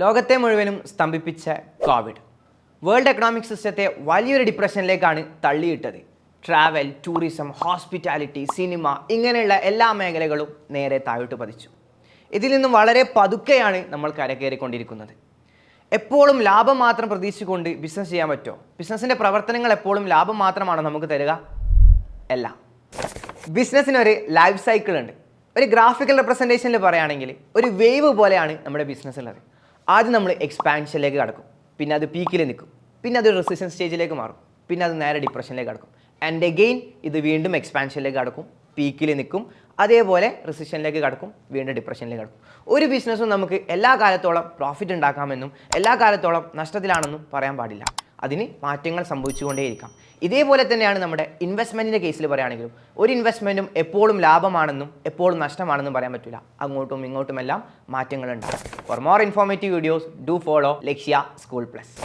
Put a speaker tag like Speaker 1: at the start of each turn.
Speaker 1: ലോകത്തെ മുഴുവനും സ്തംഭിപ്പിച്ച Covid world economic സിസ്റ്റത്തെ വലിയൊരു ഡിപ്രഷനിലേക്കാണ് തള്ളിയിട്ടത്. ട്രാവൽ ടൂറിസം ഹോസ്പിറ്റാലിറ്റി സിനിമ ഇങ്ങനെയുള്ള എല്ലാ മേഖലകളും നേരെ താഴോട്ട് പതിച്ചു. ഇതിൽ നിന്നും വളരെ പതുക്കെയാണ് നമ്മൾ കരകയറിക്കൊണ്ടിരിക്കുന്നത്. എപ്പോഴും ലാഭം മാത്രം പ്രതീക്ഷിച്ചുകൊണ്ട് ബിസിനസ് ചെയ്യാൻ പറ്റുമോ? ബിസിനസ്സിന്റെ പ്രവർത്തനങ്ങൾ എപ്പോഴും ലാഭം മാത്രമാണോ നമുക്ക് തരിക? അല്ല. ബിസിനസ്സിനൊരു ലൈഫ് സൈക്കിൾ ഉണ്ട്. ഒരു ഗ്രാഫിക്കൽ റെപ്രസെന്റേഷനിൽ പറയുകയാണെങ്കിൽ ഒരു വേവ് പോലെയാണ് നമ്മുടെ ബിസിനസ് ഉള്ളത്. ആദ്യം നമ്മൾ എക്സ്പാൻഷനിലേക്ക് കടക്കും. പിന്നെ അത് പീക്കിൽ നിൽക്കും. പിന്നെ അത് റെസിസ്റ്റൻസ് സ്റ്റേജിലേക്ക് മാറും. പിന്നെ അത് നേരെ ഡിപ്രഷനിലേക്ക് കടക്കും. ആൻഡ് എഗെയിൻ ഇത് വീണ്ടും എക്സ്പാൻഷനിലേക്ക് കടക്കും. പീക്കിൽ നിൽക്കും. അതേപോലെ റിസിഷനിലേക്ക് കടക്കും. വീണ്ടും ഡിപ്രഷനിലേക്ക് കടക്കും. ഒരു ബിസിനസ്സും നമുക്ക് എല്ലാ കാലത്തോളം പ്രോഫിറ്റ് ഉണ്ടാക്കാമെന്നും എല്ലാ കാലത്തോളം നഷ്ടത്തിലാണെന്നും പറയാൻ പാടില്ല. അതിന് മാറ്റങ്ങൾ സംഭവിച്ചുകൊണ്ടേയിരിക്കാം. ഇതേപോലെ തന്നെയാണ് നമ്മുടെ ഇൻവെസ്റ്റ്മെന്റിന്റെ കേസിൽ പറയുകയാണെങ്കിലും ഒരു ഇൻവെസ്റ്റ്മെന്റും എപ്പോഴും ലാഭമാണെന്നും എപ്പോഴും നഷ്ടമാണെന്നും പറയാൻ പറ്റില്ല അങ്ങോട്ടും ഇങ്ങോട്ടുമെല്ലാം മാറ്റങ്ങളുണ്ടാകും for more informative videos do follow Lakshya school plus